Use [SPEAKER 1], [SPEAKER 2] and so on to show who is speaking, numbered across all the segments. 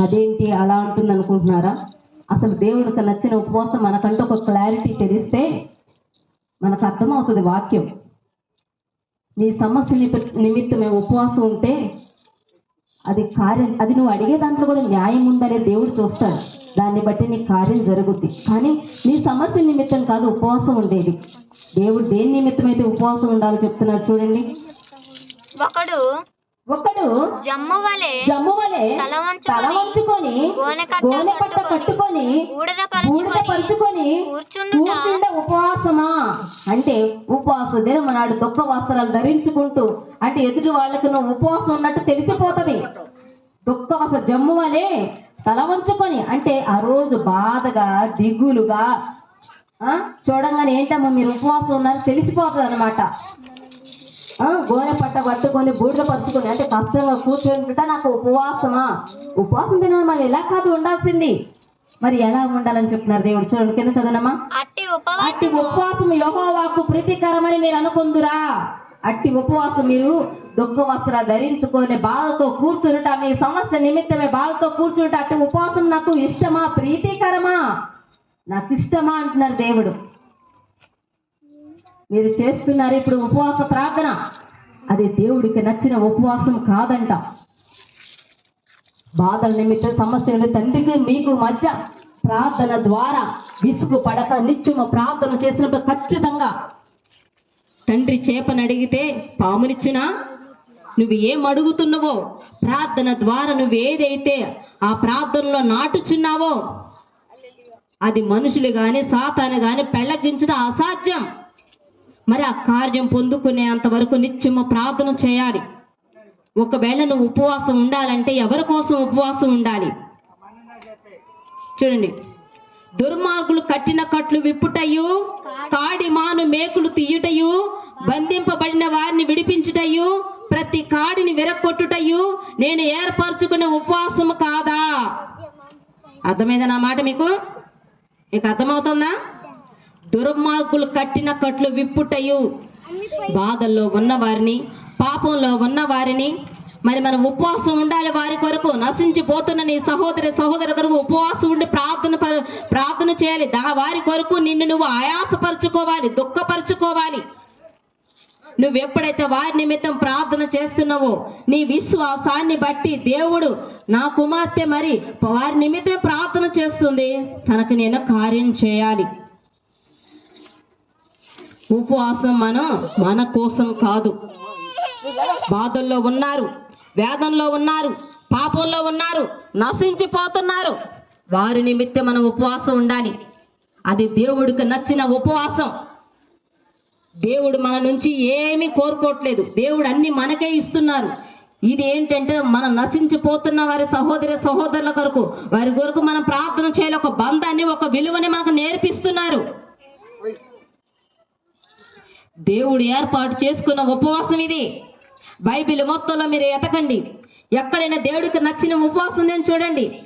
[SPEAKER 1] అదేంటి అలా ఉంటుంది అనుకుంటున్నారా? అసలు దేవుడికి నచ్చిన ఉపవాసం మనకంటూ ఒక క్లారిటీ తెలిస్తే మనకు అర్థమవుతుంది వాక్యం. నీ సమస్య నిమిత్తమే ఉపవాసం ఉంటే అది కార్యం అది నువ్వు అడిగే దాంట్లో కూడా న్యాయం ఉందనే దేవుడు చూస్తాడు. దాన్ని బట్టి నీ కార్యం జరుగుద్ది. కానీ నీ సమస్య నిమిత్తం కాదు ఉపవాసం ఉండేది. దేవుడు దేని నిమిత్తం అయితే ఉపవాసం ఉండాలో చెప్తున్నారు చూడండి.
[SPEAKER 2] ఒకడు
[SPEAKER 1] ఒకడు
[SPEAKER 2] తల వంచుకొని గోనె
[SPEAKER 1] పట్ట
[SPEAKER 2] కట్టుకొని, బూడిద పరుచుకొని
[SPEAKER 1] కూర్చుండ ఉపవాసమా? అంటే ఉపవాస దినం నాడు దుఃఖ వస్త్రాలు ధరించుకుంటూ అంటే ఎదుటి వాళ్ళకి నువ్వు ఉపవాసం ఉన్నట్టు తెలిసిపోతది. జమ్ము వలె తల వంచుకొని అంటే ఆ రోజు బాధగా దిగులుగా ఆ? చూడంగానే ఏంటమ్మా మీరు ఉపవాసం ఉన్నారు తెలిసిపోతుంది అనమాట గోనె పట్ట పట్టుకొని బూడిద పరుచుకొని అంటే కష్టంగా కూర్చుంటుంట నాకు ఉపవాసమా? ఉపవాసం తినడం మరి ఎలా కాదు ఉండాల్సింది. మరి ఎలా ఉండాలని చెప్తున్నారు దేవుడు? చూడండి కింద చదవనమ్మా.
[SPEAKER 2] అట్టి
[SPEAKER 1] ఉపవాసం యహోవాకు ప్రీతికరమని మీరు అనుకుందురా. అట్టి ఉపవాసం మీరు దుఃఖ వస్త్ర ధరించుకొని బాధతో కూర్చునుట మీ సమస్య నిమిత్తమే బాధతో కూర్చుంట. అట్టి ఉపవాసం నాకు ఇష్టమా ప్రీతికరమా? నాకు ఇష్టమా అంటున్నారు దేవుడు. మీరు చేస్తున్నారు ఇప్పుడు ఉపవాస ప్రార్థన. అది దేవుడికి నచ్చిన ఉపవాసం కాదంట. బాధల నిమిత్తం సమస్యల తండ్రికి మీకు మధ్య ప్రార్థన ద్వారా విసుగు పడక నిత్యము ప్రార్థన చేసినప్పుడు ఖచ్చితంగా తండ్రి చేపను అడిగితే పామునిచ్చినా నువ్వు ఏం అడుగుతున్నావో ప్రార్థన ద్వారా నువ్వు ఏదైతే ఆ ప్రార్థనలో నాటుచున్నావో అది మనుషులు కానీ సాతాను కానీ పెళ్ళగించడం అసాధ్యం. మరి ఆ కార్యం పొందుకునేంత వరకు నిత్యము ప్రార్థన చేయాలి. ఒకవేళ నువ్వు ఉపవాసం ఉండాలంటే ఎవరి కోసం ఉపవాసం ఉండాలి? చూడండి. దుర్మార్గులు కట్టిన కట్లు విప్పుటయు కాడి మాను మేకులు తీయుటయు బంధింపబడిన వారిని విడిపించుటయు ప్రతి కాడిని విరక్కొట్టుటయు నేను ఏర్పరచుకున్న ఉపవాసము కాదా? అర్థమైందా నా మాట మీకు? మీకు అర్థమవుతుందా? దుర్మార్గులు కట్టిన కట్లు విప్పుటయు. బాధల్లో ఉన్నవారిని పాపంలో ఉన్నవారిని మరి మనం ఉపవాసం ఉండాలి వారి కొరకు నశించిపోతున్న నీ సహోదరి సహోదరు కొరకు ఉపవాసం ఉండి ప్రార్థన ప- ప్రార్థన చేయాలి. దా వారి కొరకు నిన్ను నువ్వు ఆయాసపరచుకోవాలి దుఃఖపరచుకోవాలి. నువ్వు ఎప్పుడైతే వారి నిమిత్తం ప్రార్థన చేస్తున్నావో నీ విశ్వాసాన్ని బట్టి దేవుడు నా కుమార్తె మరి వారి నిమిత్తమే ప్రార్థన చేస్తుంది. తనకు నేను కార్యం చేయాలి. ఉపవాసం మనం మన కోసం కాదు. బాధల్లో ఉన్నారు వేదంలో ఉన్నారు పాపంలో ఉన్నారు నశించిపోతున్నారు. వారి నిమిత్తం మనం ఉపవాసం ఉండాలి. అది దేవుడికి నచ్చిన ఉపవాసం. దేవుడు మన నుంచి ఏమీ కోరుకోవట్లేదు. దేవుడు అన్ని మనకే ఇస్తున్నారు. ఇది ఏంటంటే మనం నశించిపోతున్న వారి సహోదరి సహోదరుల కొరకు వారి కొరకు మనం ప్రార్థన చేయాలి. ఒక బంధాన్ని ఒక విలువని మనకు నేర్పిస్తున్నారు. దేవుడు ఏర్పాటు చేసుకున్న ఉపవాసం ఇది. బైబిల్ మొత్తంలో మీరు ఎతకండి. ఎక్కడైనా దేవుడికి నచ్చిన ఉపవాసం ఉందని చూడండి.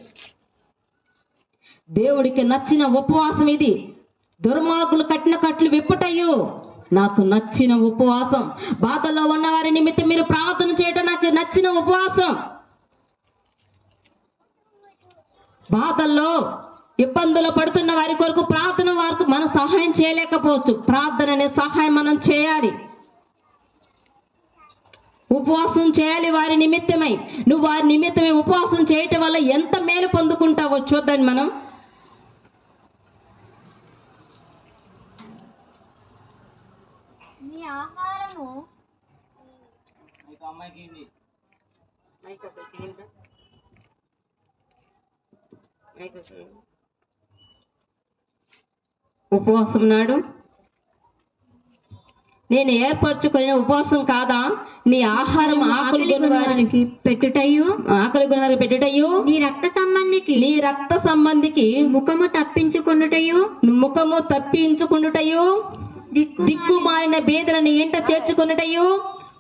[SPEAKER 1] దేవుడికి నచ్చిన ఉపవాసం ఇది. దుర్మార్గులు కట్టిన కట్లు విప్పుటయ్యు. నాకు నచ్చిన ఉపవాసం. బాధల్లో ఉన్నవారి నిమిత్తం మీరు ప్రార్థన చేయటం నాకు నచ్చిన ఉపవాసం. బాధల్లో ఇబ్బందులు పడుతున్న వారి కొరకు ప్రార్థన వారికి మనం సహాయం చేయలేకపోవచ్చు. ప్రార్థన అనే సహాయం మనం చేయాలి. ఉపవాసం చేయాలి వారి నిమిత్తమై. నువ్వు వారి నిమిత్తమై ఉపవాసం చేయటం వల్ల ఎంత మేలు పొందుకుంటావో చూద్దాం మనం.
[SPEAKER 2] నీ ఆహారము
[SPEAKER 1] ఉపవాసం నాడు నేను ఏర్పరచుకునే ఉపవాసం కాదా? నీ ఆహారం ఆకలి వారికి
[SPEAKER 2] పెట్టుటయు
[SPEAKER 1] ఆకలి వారికి పెట్టుటయు
[SPEAKER 2] నీ రక్త సంబంధికి.
[SPEAKER 1] నీ రక్త సంబంధికి.
[SPEAKER 2] ముఖము తప్పించుకొనుటయు
[SPEAKER 1] ముఖము తప్పించుకునుటయు
[SPEAKER 2] దిక్కు
[SPEAKER 1] దిక్కుమాలిన బీదలను ఇంట చేర్చుకునుటయు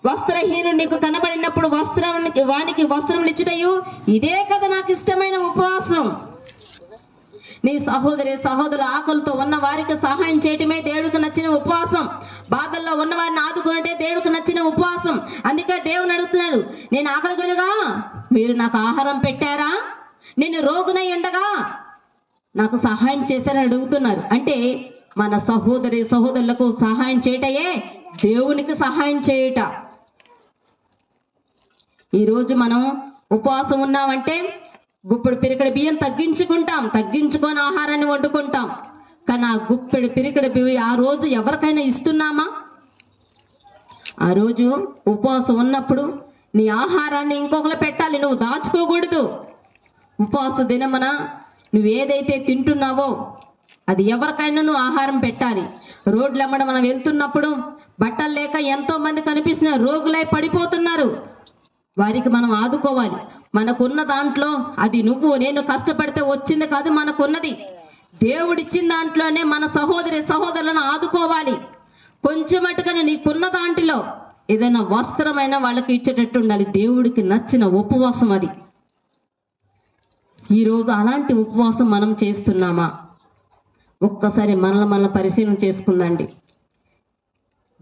[SPEAKER 1] వస్త్రహీనుడు నీకు కనబడినప్పుడు వస్త్రం వానికి వస్త్రం ఇచ్చుటయు ఇదే కదా నాకు ఇష్టమైన ఉపవాసం. నీ సహోదరి సహోదరు ఆకలితో ఉన్న వారికి సహాయం చేయటమే దేవుడికి నచ్చిన ఉపవాసం. బాధల్లో ఉన్న వారిని ఆదుకున్నట్టే దేవుడికి నచ్చిన ఉపవాసం. అందుకే దేవుని అడుగుతున్నాడు నేను ఆకలి కనుగా మీరు నాకు ఆహారం పెట్టారా? నేను రోగునై ఉండగా? నాకు సహాయం చేశారని అడుగుతున్నారు. అంటే మన సహోదరి సహోదరులకు సహాయం చేయటయే దేవునికి సహాయం చేయుట. ఈరోజు మనం ఉపవాసం ఉన్నామంటే గుప్పెడు పిరికడ బియ్యం తగ్గించుకుంటాం తగ్గించుకొని ఆహారాన్ని వండుకుంటాం. కానీ ఆ గుప్పెడు పిరికడ బియ్యం ఆ రోజు ఎవరికైనా ఇస్తున్నామా? ఆ రోజు ఉపవాసం ఉన్నప్పుడు నీ ఆహారాన్ని ఇంకొకరు పెట్టాలి నువ్వు దాచుకోకూడదు. ఉపవాస దినమన నువ్వు ఏదైతే తింటున్నావో అది ఎవరికైనా నువ్వు ఆహారం పెట్టాలి. రోడ్లు అమ్మడం మనం వెళ్తున్నప్పుడు బట్టలు లేక ఎంతోమంది కనిపిస్తున్నారు రోగులై పడిపోతున్నారు. వారికి మనం ఆదుకోవాలి. మనకున్న దాంట్లో అది నువ్వు నేను కష్టపడితే వచ్చింది కాదు మనకున్నది. దేవుడిచ్చిన దాంట్లోనే మన సహోదరి సహోదరులను ఆదుకోవాలి. కొంచెం మటుకనే నీకున్న దాంట్లో ఏదైనా వస్త్రమైన వాళ్ళకి ఇచ్చేటట్టు ఉండాలి. దేవుడికి నచ్చిన ఉపవాసం అది. ఈరోజు అలాంటి ఉపవాసం మనం చేస్తున్నామా? ఒక్కసారి మనల్ని మనం పరిశీలన చేసుకుందండి.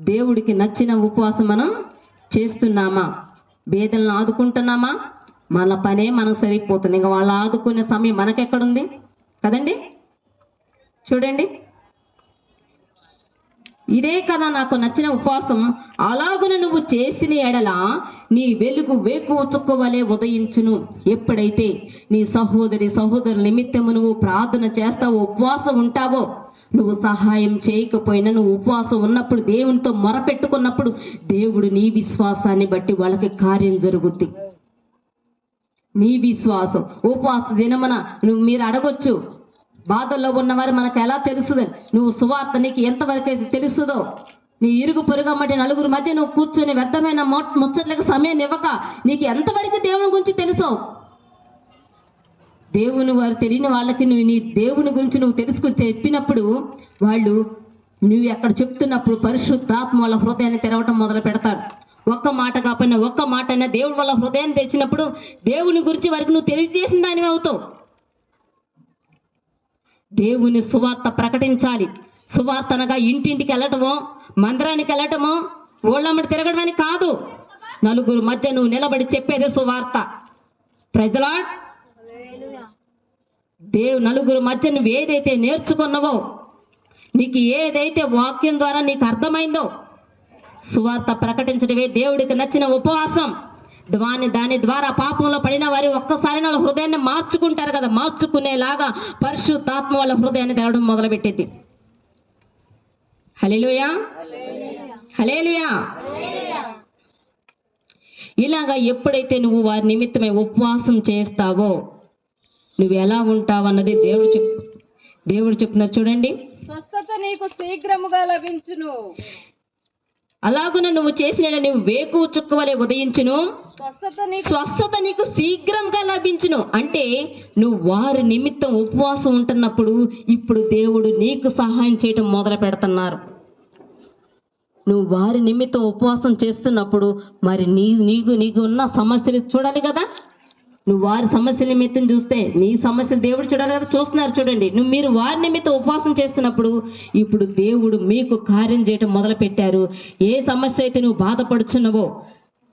[SPEAKER 1] దేవుడికి నచ్చిన ఉపవాసం మనం చేస్తున్నామా? బేదలను ఆదుకుంటున్నామా? మన పనే మనకు సరిపోతుంది. ఇంకా వాళ్ళు ఆదుకునే సమయం మనకెక్కడుంది? కదండి? చూడండి. ఇదే కదా నాకు నచ్చిన ఉపవాసం. అలాగున నువ్వు చేసిన ఎడల నీ వెలుగు వేకు చుక్కవలే ఉదయించును. ఎప్పుడైతే నీ సహోదరి సహోదరు నిమిత్తము నువ్వు ప్రార్థన చేస్తావో ఉపవాసం ఉంటావో నువ్వు సహాయం చేయకపోయినా నువ్వు ఉపవాసం ఉన్నప్పుడు దేవునితో మొరపెట్టుకున్నప్పుడు దేవుడు నీ విశ్వాసాన్ని బట్టి వాళ్ళకి కార్యం జరుగుద్ది. నీ విశ్వాసం. ఉపవాస దినమున నువ్వు మీరు అడగొచ్చు. బాధల్లో ఉన్నవారు మనకు ఎలా తెలుస్తుంది? నువ్వు సువార్త నీకు ఎంతవరకు అయితే తెలుస్తుందో? నీ ఇరుగు పొరుగమ్మటి నలుగురు మధ్య నువ్వు కూర్చొని వ్యర్థమైన ముచ్చట్లకు సమయం ఇవ్వక నీకు ఎంతవరకు దేవుని గురించి తెలుసో? దేవుని వారు తెలియని వాళ్ళకి నువ్వు నీ దేవుని గురించి నువ్వు తెలుసుకుని చెప్పినప్పుడు వాళ్ళు నువ్వు ఎక్కడ చెప్తున్నప్పుడు పరిశుద్ధాత్మ వాళ్ళ హృదయాన్ని తెరవటం మొదలు పెడతారు. ఒక్క మాట కాకపోయినా ఒక్క మాట అయినా దేవుడు వాళ్ళ హృదయం తెచ్చినప్పుడు దేవుని గురించి వారికి నువ్వు తెలియజేసిన దానివి అవుతావు. దేవుని సువార్త ప్రకటించాలి. సువార్త అనగా ఇంటింటికి వెళ్ళటమో మందిరానికి వెళ్ళటమో ఓళ్ళమ్మడి తిరగడం అని కాదు. నలుగురు మధ్య నువ్వు నిలబడి చెప్పేదే సువార్త. ప్రజలా దేవు నలుగురు మధ్య నువ్వు ఏదైతే నేర్చుకున్నావో నీకు ఏదైతే వాక్యం ద్వారా నీకు అర్థమైందో సువార్త ప్రకటించడమే దేవుడికి నచ్చిన ఉపవాసం. దాని దాని ద్వారా పాపంలో పడిన వారి ఒక్కసారి వాళ్ళ హృదయాన్ని మార్చుకుంటారు కదా మార్చుకునేలాగా పరిశుద్ధాత్మ వాళ్ళ హృదయాన్ని తెరడం మొదలుపెట్టింది. హలేలుయా హలేలుయా ఇలాగా ఎప్పుడైతే నువ్వు వారి నిమిత్తమే ఉపవాసం చేస్తావో నువ్వు ఎలా ఉంటావు అన్నది దేవుడు చెప్ దేవుడు చెప్తున్నారు చూడండి.
[SPEAKER 3] స్వస్థత నీకు శీఘ్రముగా లభించును.
[SPEAKER 1] అలాగున నువ్వు చేసిన నువ్వు వేకు చుక్కవలే ఉదయించును.
[SPEAKER 3] స్వస్థత నీకు
[SPEAKER 1] శీఘ్రంగా లభించును. అంటే నువ్వు వారి నిమిత్తం ఉపవాసం ఉంటున్నప్పుడు ఇప్పుడు దేవుడు నీకు సహాయం చేయటం మొదలు పెడుతున్నారు. నువ్వు వారి నిమిత్తం ఉపవాసం చేస్తున్నప్పుడు మరి నీ నీకు నీకు ఉన్న సమస్యలు చూడాలి కదా? నువ్వు వారి సమస్యల నిమిత్తం చూస్తే నీ సమస్యలు దేవుడు చూడాలి కదా చూస్తున్నారు చూడండి. నువ్వు మీరు వారి నిమిత్తం ఉపవాసం చేస్తున్నప్పుడు ఇప్పుడు దేవుడు మీకు కార్యం చేయటం మొదలు పెట్టారు ఏ సమస్య అయితే నువ్వు బాధపడుచున్నావో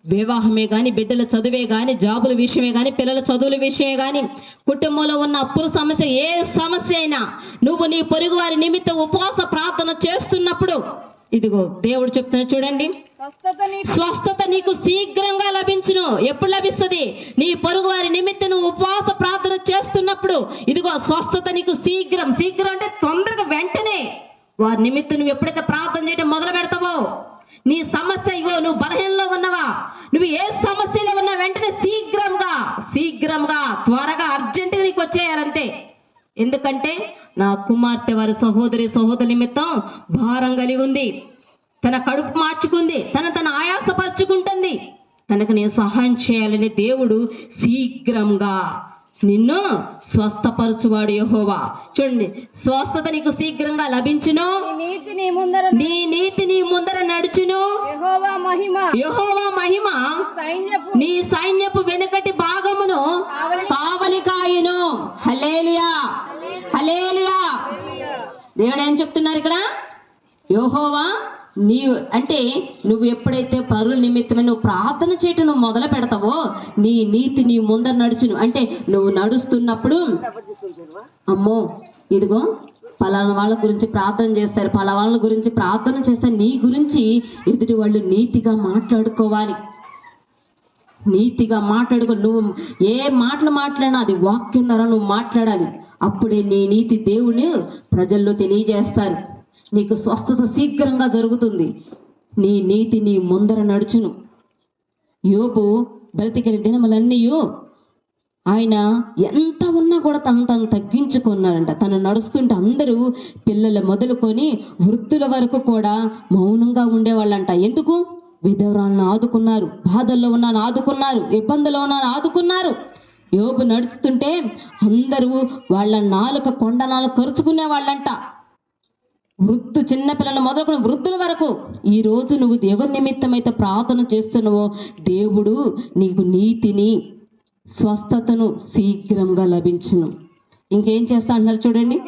[SPEAKER 1] వివాహమే కానీ బిడ్డల చదువే కానీ జాబుల విషయమే కానీ పిల్లల చదువుల విషయమే కానీ కుటుంబంలో ఉన్న అప్పుల సమస్య ఏ సమస్య అయినా నువ్వు నీ పొరుగు వారి నిమిత్తం ఉపవాస ప్రార్థన చేస్తున్నప్పుడు ఇదిగో దేవుడు చెప్తున్నా చూడండి.
[SPEAKER 3] స్వస్థత నీకు
[SPEAKER 1] శీఘ్రంగా లభించును. ఎప్పుడు లభిస్తుంది? నీ పొరుగు వారి నిమిత్తం నువ్వు ఉపవాస ప్రార్థన చేస్తున్నప్పుడు. ఇదిగో స్వస్థత నీకు శీఘ్రం. శీఘ్రం అంటే తొందరగా వెంటనే. వారి నిమిత్తం నువ్వు ఎప్పుడైతే ప్రార్థన చేయడం మొదలు పెడతావో నీ సమస్య ఇగో నువ్వు బలహీనలో ఉన్నవా? నువ్వు ఏ సమస్యలో ఉన్నా వెంటనే శీఘ్రంగా శీఘ్రంగా త్వరగా అర్జెంటుగా నీకు వచ్చేయాలంతే. ఎందుకంటే నా కుమార్తె వారి సహోదరి సహోదరి నిమిత్తం భారం కలిగి ఉంది. తన కడుపు మార్చుకుంది తన తన ఆయాసపరుచుకుంటుంది. తనకు నేను సహాయం చేయాలని దేవుడు శీఘ్రంగా నిన్ను స్వస్థపరచువాడు యెహోవా. చూడండి స్వస్థత నీకు శీఘ్రంగా లభించును.
[SPEAKER 3] నీ నీతి నీ ముందర
[SPEAKER 1] నడుచును.
[SPEAKER 3] యెహోవా మహిమ.
[SPEAKER 1] నీ సైన్యపు వెనుకటి భాగమును కావలి కాయును. హలేలియా హలేలియా దేవుడు ఏం చెప్తున్నారు ఇక్కడ? యోహోవా నీ అంటే నువ్వు ఎప్పుడైతే పరుల నిమిత్తమే నువ్వు ప్రార్థన చేయటం నువ్వు మొదలు పెడతావో నీ నీతి నీ ముందర నడుచును. అంటే నువ్వు నడుస్తున్నప్పుడు అమ్మో ఇదిగో పలానా వాళ్ళ గురించి ప్రార్థన చేస్తారు పలానా వాళ్ళ గురించి ప్రార్థన చేస్తారు. నీ గురించి ఎదుటి వాళ్ళు నీతిగా మాట్లాడుకోవాలి. నీతిగా మాట్లాడుకో నువ్వు ఏ మాటలు మాట్లాడినా అది వాక్యం ద్వారా నువ్వు మాట్లాడాలి. అప్పుడే నీ నీతి దేవుని ప్రజల్లో తెలియజేస్తారు. నీకు స్వస్థత శీఘ్రంగా జరుగుతుంది. నీ నీతి నీ ముందర నడుచును. యోపు బ్రతికిన దినములన్నీ ఆయన ఎంత ఉన్నా కూడా తను తను తగ్గించుకున్నారంట తను నడుస్తుంటే అందరూ పిల్లలు మొదలుకొని వృద్ధుల వరకు కూడా మౌనంగా ఉండేవాళ్ళంట. ఎందుకు? విధవరాలను ఆదుకున్నారు. బాధల్లో ఉన్నాను ఆదుకున్నారు. ఇబ్బందుల్లో ఉన్నాను ఆదుకున్నారు. యోపు నడుస్తుంటే అందరూ వాళ్ళ నాలుక కొండ నాలుక కరుచుకునే వాళ్ళంట వృద్ధు చిన్నపిల్లలు మొదలుకొని వృద్ధుల వరకు ఈ రోజు నువ్వు ఎవరి నిమిత్తమైతే ప్రార్థన చేస్తున్నావో దేవుడు నీకు నీతిని స్వస్థతను శీఘ్రంగా లభించును. ఇంకేం చేస్తా అంటున్నారు చూడండి.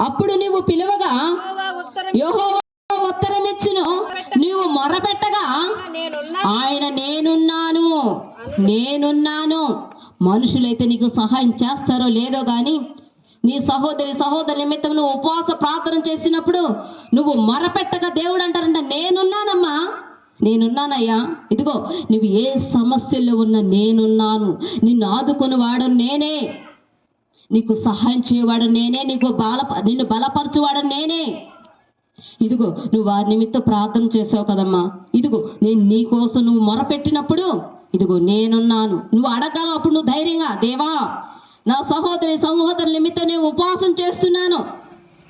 [SPEAKER 1] అప్పుడు నీవు పిలువగా.
[SPEAKER 3] యెహోవా ఉత్తరం
[SPEAKER 1] ఇచ్చును. నీవు మొరపెట్టగా. ఆయన నేనున్నాను. నేనున్నాను. మనుషులైతే నీకు సహాయం చేస్తారో లేదో గాని నీ సహోదరి సహోదరి నిమిత్తం నువ్వు ఉపవాస ప్రార్థన చేసినప్పుడు నువ్వు మొరపెట్టగా దేవుడు అంటారంట నేనున్నానమ్మా నేనున్నానయ్యా. ఇదిగో నువ్వు ఏ సమస్యల్లో ఉన్నా నేనున్నాను. నిన్ను ఆదుకొని వాడు నేనే. నీకు సహాయం చేయవాడు నేనే. నీకు బాల నిన్ను బలపరచువాడు నేనే. ఇదిగో నువ్వు వారి నిమిత్తం ప్రార్థన చేసావు కదమ్మా. ఇదిగో నేను నీ కోసం నువ్వు మొరపెట్టినప్పుడు ఇదిగో నేనున్నాను. నువ్వు అడగాలి అప్పుడు నువ్వు ధైర్యంగా దేవా నా సహోదరి సహోదరు నిమిత్తం నేను ఉపవాసం చేస్తున్నాను.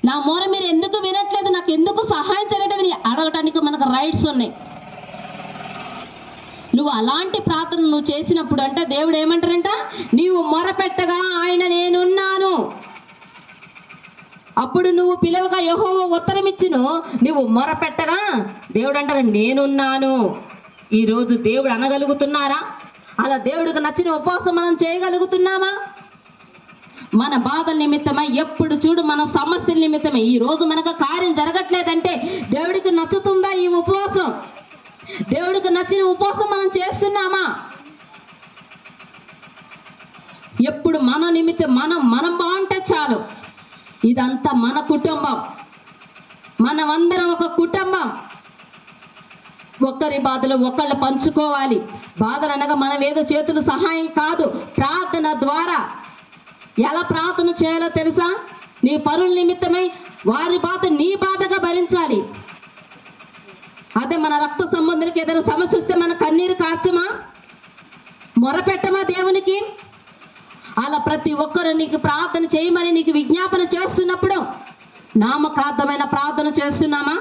[SPEAKER 1] నా మొర మీరు ఎందుకు వినట్లేదు? నాకు ఎందుకు సహాయం చేయట్లేదు? అడగటానికి మనకు రైట్స్ ఉన్నాయి. నువ్వు అలాంటి ప్రార్థన నువ్వు చేసినప్పుడు అంటే దేవుడు ఏమంటారంట? నీవు మొరపెట్టగా ఆయన నేనున్నాను. అప్పుడు నువ్వు పిలవగా యహోవ ఉత్తరమిచ్చును. నువ్వు మొరపెట్టగా దేవుడు అంటారు నేనున్నాను. ఈరోజు దేవుడు అనగలుగుతున్నారా? అలా దేవుడికి నచ్చిన ఉపవాసం మనం చేయగలుగుతున్నామా? మన బాధల నిమిత్తమై ఎప్పుడు చూడు మన సమస్యల నిమిత్తమే. ఈ రోజు మనకు కార్యం జరగట్లేదంటే దేవుడికి నచ్చుతుందా ఈ ఉపవాసం? దేవుడికి నచ్చిన ఉపవాసం మనం చేస్తున్నామా? ఎప్పుడు మన నిమిత్తం మనం మనం బాగుంటే చాలు. ఇదంతా మన కుటుంబం. మనమందరం ఒక కుటుంబం. ఒక్కరి బాధలు ఒకళ్ళు పంచుకోవాలి. బాధలు అనగా మనం ఏదో చేతులు సహాయం కాదు ప్రార్థన ద్వారా. ఎలా ప్రార్థన చేయాలో తెలుసా? నీ పరుల నిమిత్తమై వారి బాధ నీ బాధగా భరించాలి. అదే మన రక్త సంబంధులకి ఏదైనా సమస్య వస్తే మన కన్నీరు కాచమా? మొరపెట్టమా దేవునికి? అలా ప్రతి ఒక్కరు నీకు ప్రార్థన చేయమని నీకు విజ్ఞాపన చేస్తున్నప్పుడు నామకార్థమైన ప్రార్థన చేస్తున్నామా?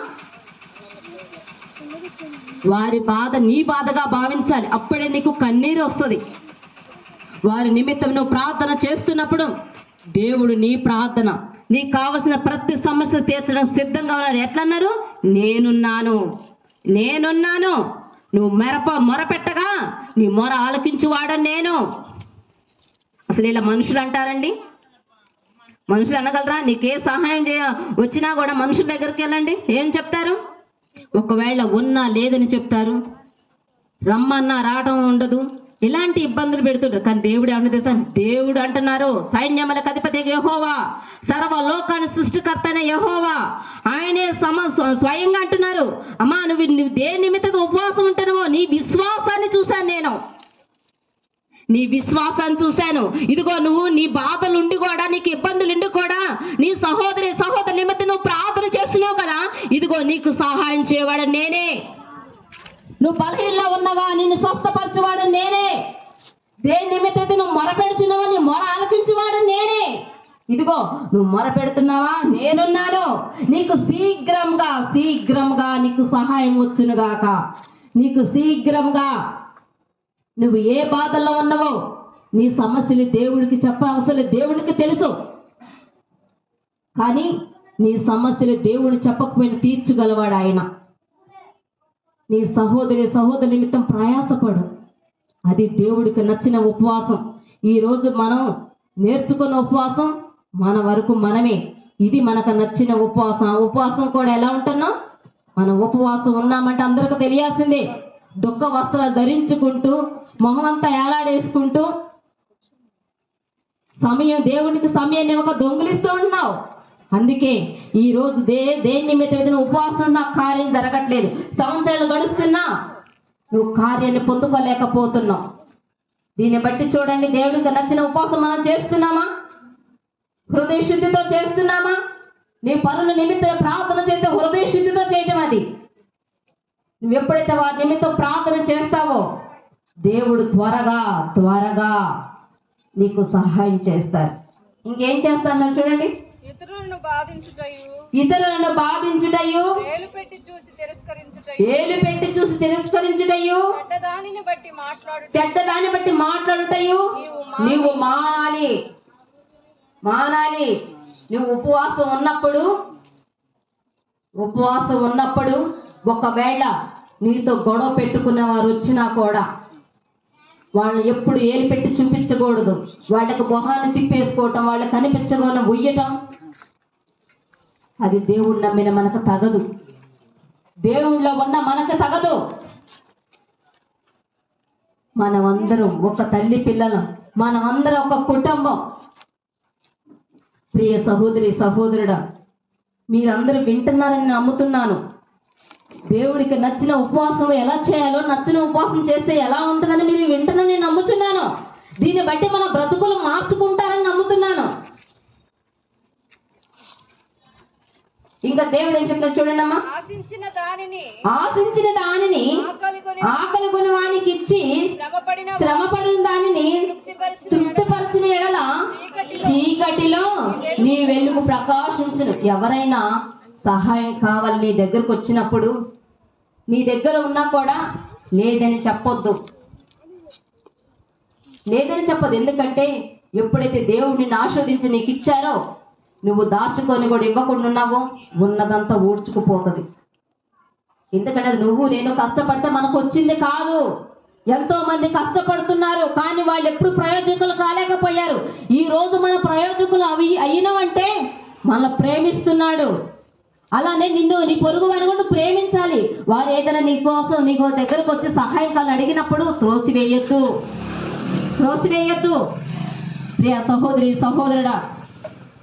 [SPEAKER 1] వారి బాధ నీ బాధగా భావించాలి. అప్పుడే నీకు కన్నీరు వస్తుంది. వారి నిమిత్తం నువ్వు ప్రార్థన చేస్తున్నప్పుడు దేవుడు నీ ప్రార్థన నీకు కావలసిన ప్రతి సమస్య తీర్చడం సిద్ధంగా ఉన్నాడు. ఎట్లన్నారు? నేనున్నాను. నేనున్నాను. నువ్వు మెరప మొరపెట్టగా నీ మొర ఆలకించువాడని నేను. అసలు ఇలా మనుషులు అంటారండి? మనుషులు అనగలరా? నీకే సహాయం చేయ వచ్చినా కూడా మనుషుల దగ్గరికి వెళ్ళండి. ఏం చెప్తారు? ఒకవేళ ఉన్నా లేదని చెప్తారు. రమ్మన్నా రావటం ఉండదు. ఇలాంటి ఇబ్బందులు పెడుతుంటారు కానీ దేవుడు ఏమన్నా తెలుసా? దేవుడు అంటున్నారు సైన్యములకు అధిపతి యహోవా సర్వలోకాన్ని సృష్టికర్తనే యహోవా. ఆయనే సమ స్వయంగా అంటున్నారు అమ్మా నువ్వు నువ్వు దేని నిమిత్తం ఉపవాసం ఉంటున్నావో నీ విశ్వాసాన్ని చూశాను నేను. నీ విశ్వాసాన్ని చూశాను. ఇదిగో నువ్వు నీ బాధలు ఉండి కూడా నీకు ఇబ్బందులు ఉండి కూడా నీ సహోదరి సహోదరు నిమిత్తం నువ్వు ప్రార్థన చేస్తున్నావు కదా ఇదిగో నీకు సహాయం చేయవాడు నేనే. నువ్వు బలహీనలో ఉన్నవా? నిన్ను స్వస్థపరచువాడు నేనే. దేని నిమిత్తం నువ్వు మొరపెడుచున్నావా నీ మొర ఆలకించువాడు నేనే. ఇదిగో నువ్వు మొరపెడుతున్నావా నేనున్నాను. నీకు శీఘ్రంగా శీఘ్రంగా నీకు సహాయం వచ్చునుగాక. నీకు శీఘ్రంగా నువ్వు ఏ బాధల్లో ఉన్నావో నీ సమస్యలు దేవుడికి చెప్ప అవసరం దేవుడికి తెలుసు. కానీ నీ సమస్యలు దేవుని చెప్పకపోయిన తీర్చగలవాడు ఆయన. నీ సహోదరి సహోదరి నిమిత్తం ప్రయాసపడు. అది దేవుడికి నచ్చిన ఉపవాసం. ఈరోజు మనం నేర్చుకున్న ఉపవాసం మన వరకు మనమే. ఇది మనకు నచ్చిన ఉపవాసం. ఆ ఉపవాసం కూడా ఎలా ఉంటున్నాం? మనం ఉపవాసం ఉన్నామంటే అందరికి తెలియాల్సిందే. దుఃఖ వస్త్రాలు ధరించుకుంటూ మొహం అంతా ఏలాడేసుకుంటూ సమయం దేవునికి సమయాన్ని ఒక దొంగిలిస్తూ ఉన్నావు. అందుకే ఈ రోజు దే దేని నిమిత్తం ఏదైనా ఉపవాసం ఉన్నా కార్యం జరగట్లేదు. సంవత్సరాలు గడుస్తున్నా నువ్వు కార్యాన్ని పొందుకోలేకపోతున్నావు. దీన్ని బట్టి చూడండి దేవుడికి నచ్చిన ఉపవాసం మనం చేస్తున్నామా? హృదయ శుద్ధితో చేస్తున్నామా? నీ పనుల నిమిత్తం ప్రార్థన చేస్తే హృదయ శుద్ధితో చేయటం అది. నువ్వు ఎప్పుడైతే వారి నిమిత్తం ప్రార్థన చేస్తావో దేవుడు త్వరగా త్వరగా నీకు సహాయం చేస్తారు. ఇంకేం చేస్తాను చూడండి.
[SPEAKER 3] బాధించుటయు.
[SPEAKER 1] ఇతరులను బాధించుటయు.
[SPEAKER 3] వేలు పెట్టి చూసి తిరస్కరించుటయు.
[SPEAKER 1] ఏలు పెట్టి చూసి తిరస్కరించుటయు.
[SPEAKER 3] చెడ్డదానిని బట్టి మాట్లాడుట
[SPEAKER 1] చెడ్డదాన్ని బట్టి మాట్లాడుటయు. నీవు మానాలి మానాలి. నువ్వు ఉపవాసం ఉన్నప్పుడు ఉపవాసం ఉన్నప్పుడు ఒకవేళ నీతో గొడవ పెట్టుకునే వారు వచ్చినా కూడా వాళ్ళని ఎప్పుడు ఏలు పెట్టి చూపించకూడదు. వాళ్ళకి మొహాన్ని తిప్పేసుకోవటం వాళ్ళకి కనిపించకుండా ఉయ్యటం అది దేవుడు నమ్మిన మనకు తగదు. దేవుళ్ళ ఉన్న మనకు తగదు. మనమందరం ఒక తల్లి పిల్లలం. మనమందరం ఒక కుటుంబం. ప్రియ సహోదరి సహోదరుడా మీరందరూ వింటున్నారని నమ్ముతున్నాను. దేవుడికి నచ్చిన ఉపవాసం ఎలా చేయాలో నచ్చిన ఉపవాసం చేస్తే ఎలా ఉంటుందని మీరు వింటున్నారని నేను నమ్ముతున్నాను దీన్ని బట్టి మన బ్రతుకులు మార్చుకుంటారని నమ్ముతున్నాను. ఇంకా దేవుడు ఏం చెప్తాడు చూడండి అమ్మా
[SPEAKER 3] ఆశించిన దానిని
[SPEAKER 1] ఆశించిన దానిని
[SPEAKER 3] ఆకలి కొని
[SPEAKER 1] వానికి ఇచ్చి
[SPEAKER 3] శ్రమపడిన
[SPEAKER 1] దానిని
[SPEAKER 3] తృప్తిపరిచిన
[SPEAKER 1] ఎడల చీకటిలో నీ వెలుగు ప్రకాశించును. ఎవరైనా సహాయం కావాలి నీ దగ్గరకు వచ్చినప్పుడు నీ దగ్గర ఉన్నా కూడా లేదని చెప్పొద్దు. లేదని చెప్పదు ఎందుకంటే ఎప్పుడైతే దేవుడు నిన్ను ఆస్వాదించి నీకు ఇచ్చారో నువ్వు దాచుకొని కూడా ఇవ్వకుండా ఉన్నావో ఉన్నదంతా ఊడ్చుకుపోతుంది. ఎందుకంటే నువ్వు నేను కష్టపడితే మనకు వచ్చింది కాదు. ఎంతో మంది కష్టపడుతున్నారు కానీ వాళ్ళు ఎప్పుడు ప్రయోజకులు కాలేకపోయారు. ఈ రోజు మన ప్రయోజకులు అవి అయినవంటే మన ప్రేమిస్తున్నాడు. అలానే నిన్ను నీ పొరుగు వారిని కూడా ప్రేమించాలి. వారు ఏదైనా నీ కోసం నీకు దగ్గరకు వచ్చి సహాయం కాదు అడిగినప్పుడు త్రోసివేయొద్దు. త్రోసివేయొద్దు. ప్రియ సహోదరి సహోదరుడా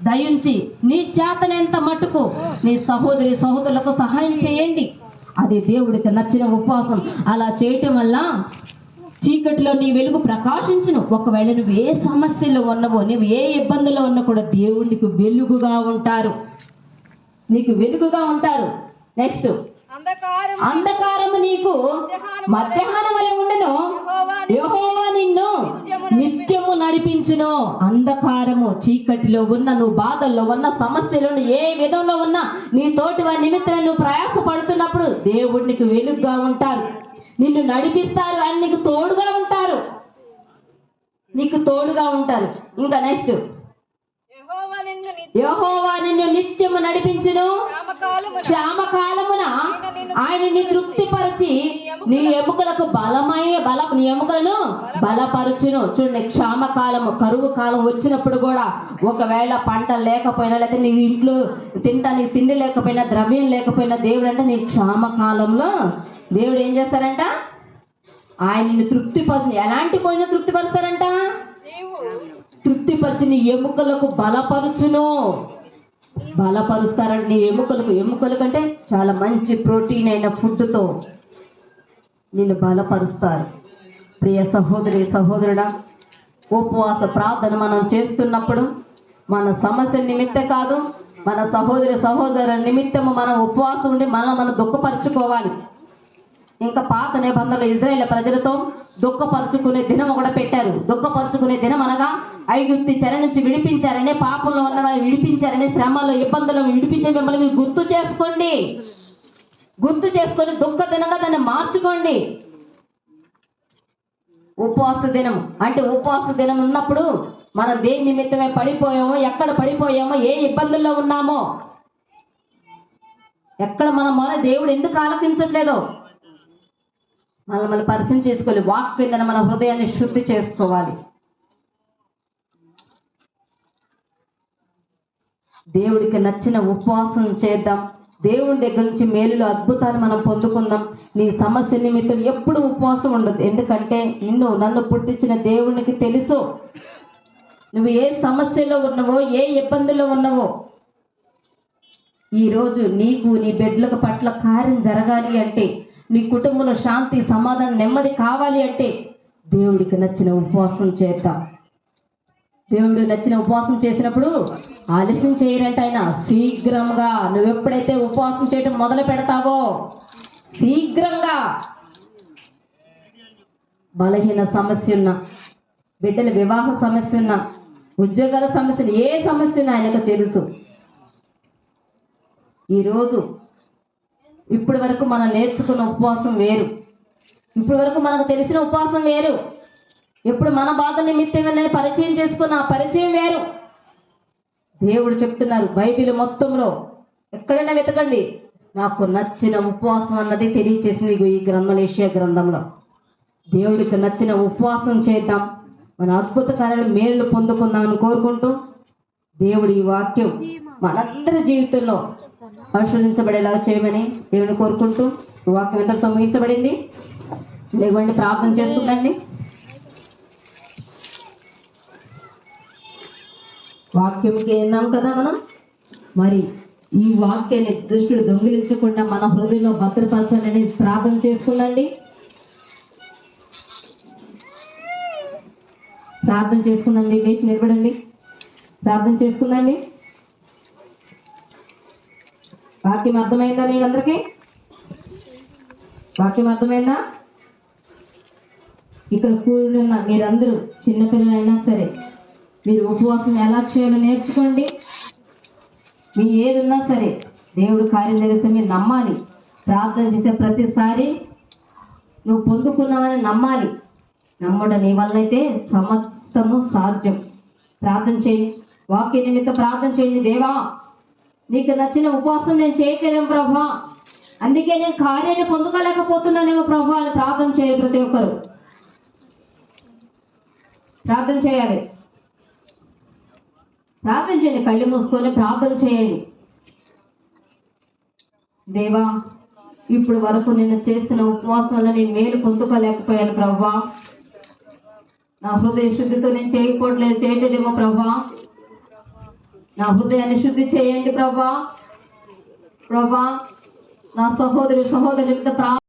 [SPEAKER 1] దయించి నీ చేతనంత మటుకు నీ సహోదరి సహోదరులకు సహాయం చేయండి. అది దేవుడికి నచ్చిన ఉపవాసం. అలా చేయటం వల్ల చీకటిలో నీ వెలుగు ప్రకాశించను. ఒకవేళ నువ్వు ఏ సమస్యలో ఉన్నవో నువ్వు ఏ ఇబ్బందిలో ఉన్నా కూడా దేవుడికి వెలుగుగా ఉంటారు. నీకు వెలుగుగా ఉంటారు. నెక్స్ట్ అంధకారము నీకు మధ్యాహ్నం వలె ఉండను. యెహోవా నిన్ను నిత్యము నడిపించును. అంధకారము చీకటిలో ఉన్న నువ్వు బాధల్లో ఉన్న సమస్యలో ఉన్న ఏ విధంలో ఉన్నా నీ తోటి వారి నిమిత్తం నువ్వు ప్రయాస పడుతున్నప్పుడు దేవుడు నీకు వెలుగుగా ఉంటారు. నిన్ను నడిపిస్తారు ఆయన నీకు తోడుగా ఉంటారు. నీకు తోడుగా ఉంటారు. ఇంకా నెక్స్ట్
[SPEAKER 3] యెహోవా నిన్ను
[SPEAKER 1] నిత్యము నడిపించును. క్షామకాలమున ఆయనని తృప్తిపరిచి నీ ఎముకలకు బలమై బల నీ ఎముకలను బలపరుచును. చూడండి క్షామకాలము కరువు కాలం వచ్చినప్పుడు కూడా ఒకవేళ పంట లేకపోయినా లేకపోతే నీ ఇంట్లో తినడానికి తిండి లేకపోయినా ద్రవ్యం లేకపోయినా దేవుడు అంటే నీ క్షామకాలంలో దేవుడు ఏం చేస్తారంట? ఆయనని తృప్తిపరచు ఎలాంటి భోజనం తృప్తిపరుస్తారంట? తృప్తిపరిచిని ఎముకలకు బలపరుచును. బలపరుస్తారండి నీ ఎముకలకు ఎముకల కంటే చాలా మంచి ప్రోటీన్ అయిన ఫుడ్తో నిన్ను బలపరుస్తారు. ప్రియ సహోదరి సహోదరుడా ఉపవాస ప్రార్థన మనం చేస్తున్నప్పుడు మన సమస్య నిమిత్త కాదు మన సహోదరి సహోదరు నిమిత్తము మనం ఉపవాసం ఉండి మనం మనం దుఃఖపరచుకోవాలి. ఇంకా పాత నిబంధనలు ఇజ్రాయేల్ ప్రజలతో దుఃఖపరుచుకునే దినం ఒకటి పెట్టారు. దుఃఖపరుచుకునే దినం అనగా ఐగుప్తి చెర నుంచి విడిపించారని పాపంలో ఉన్న వారిని విడిపించారని శ్రమలో ఇబ్బందులు విడిపించే మిమ్మల్ని మీరు గుర్తు చేసుకోండి. గుర్తు చేసుకొని దుఃఖ దినంగా దాన్ని మార్చుకోండి. ఉపవాస దినం. అంటే ఉపవాస దినం ఉన్నప్పుడు మనం దేని నిమిత్తమే పడిపోయామో ఎక్కడ పడిపోయామో ఏ ఇబ్బందుల్లో ఉన్నామో ఎక్కడ మనం మన దేవుడు ఎందుకు ఆలకించట్లేదో మనల్ని మనం పరిచయం చేసుకోవాలి. వాక్ కింద మన హృదయాన్ని శుద్ధి చేసుకోవాలి. దేవుడికి నచ్చిన ఉపవాసం చేద్దాం. దేవుని దగ్గర నుంచి మేలులో అద్భుతాలు మనం పొందుకుందాం. నీ సమస్య నిమిత్తం ఎప్పుడు ఉపవాసం ఉండదు. ఎందుకంటే నిన్ను నన్ను పుట్టించిన దేవునికి తెలుసు. నువ్వు ఏ సమస్యలో ఉన్నావో ఏ ఇబ్బందుల్లో ఉన్నావో ఈరోజు నీకు నీ బిడ్డలకు పట్ల కార్యం జరగాలి అంటే నీ కుటుంబంలో శాంతి సమాధానం నెమ్మది కావాలి అంటే దేవుడికి నచ్చిన ఉపవాసం చేద్దాం. దేవుడు నచ్చిన ఉపవాసం చేసినప్పుడు ఆలస్యం చేయరంట ఆయన. శీఘ్రంగా నువ్వు ఎప్పుడైతే ఉపవాసం చేయటం మొదలు పెడతావో శీఘ్రంగా బలహీన సమస్య ఉన్న బిడ్డల వివాహ సమస్య ఉన్న ఉద్యోగాల సమస్యలు ఏ సమస్య ఉన్నా ఆయనకు తెలుసు. ఈరోజు ఇప్పటి వరకు మనం నేర్చుకున్న ఉపవాసం వేరు. ఇప్పటి వరకు మనకు తెలిసిన ఉపవాసం వేరు. ఎప్పుడు మన బాధ నిమిత్తమేనని పరిచయం చేసుకున్న ఆ పరిచయం వేరు. దేవుడు చెప్తున్నారు బైబిల్ మొత్తంలో ఎక్కడైనా వెతకండి. నాకు నచ్చిన ఉపవాసం అన్నది తెలియచేసింది ఈ గ్రంథం ఏషియా గ్రంథంలో. దేవుడికి నచ్చిన ఉపవాసం చేద్దాం. మన అద్భుత కార్యాలు మేలు పొందుకుందామని కోరుకుంటూ దేవుడి ఈ వాక్యం మనందరి జీవితంలో పరిశోధించబడేలాగా చేయమని దేవుని కోరుకుంటూ వాక్యం ఎంతతో ముగించబడింది లేకుంటే ప్రార్థన చేస్తుందండి వాక్యంకి విన్నాం కదా మనం? మరి ఈ వాక్యాన్ని దుష్టుడు దొంగిలించకుండా మన హృదయంలో భద్రపరచాలని ప్రార్థన చేసుకుందండి ప్రార్థన చేసుకుందండి లేచి నిలబడండి. ప్రార్థన చేసుకుందండి వాక్యం అర్థమైందా మీకు అందరికీ వాక్యం అర్థమైందా? ఇక్కడ కూడిన మీరందరూ చిన్నపిల్లలైనా సరే మీరు ఉపవాసం ఎలా చేయాలో నేర్చుకోండి. మీ ఏది ఉన్నా సరే దేవుడు కార్యం జరిగితే మీరు నమ్మాలి. ప్రార్థన చేసే ప్రతిసారి నువ్వు పొందుకున్నావని నమ్మాలి. నమ్మడం నీ వల్లైతే సమస్తము సాధ్యం. ప్రార్థన చేయి. వాక్య నిమిత్తం ప్రార్థన చేయండి దేవా. నీకు నచ్చిన ఉపవాసం నేను చేయగలేము ప్రభా. అందుకే నేను కార్యాన్ని పొందుకోలేకపోతున్నానేమో ప్రభా అని ప్రార్థన చేయాలి ప్రతి ఒక్కరు. ప్రార్థన చేయాలి. ప్రార్థన చేయండి కళ్ళు మూసుకొని ప్రార్థన చేయండి. దేవా ఇప్పుడు వరకు నేను చేస్తున్న ఉపవాసం వల్ల నేను మేలు పొందుకోలేకపోయాను ప్రభా. నా హృదయ శుద్ధితో నేను చేయకపోవట్లేదు చేయలేదేమో ప్రభా. నా హృదయాన్ని శుద్ధి చేయండి ప్రభా. ప్రభా నా సహోదరి సహోదరి ప్రా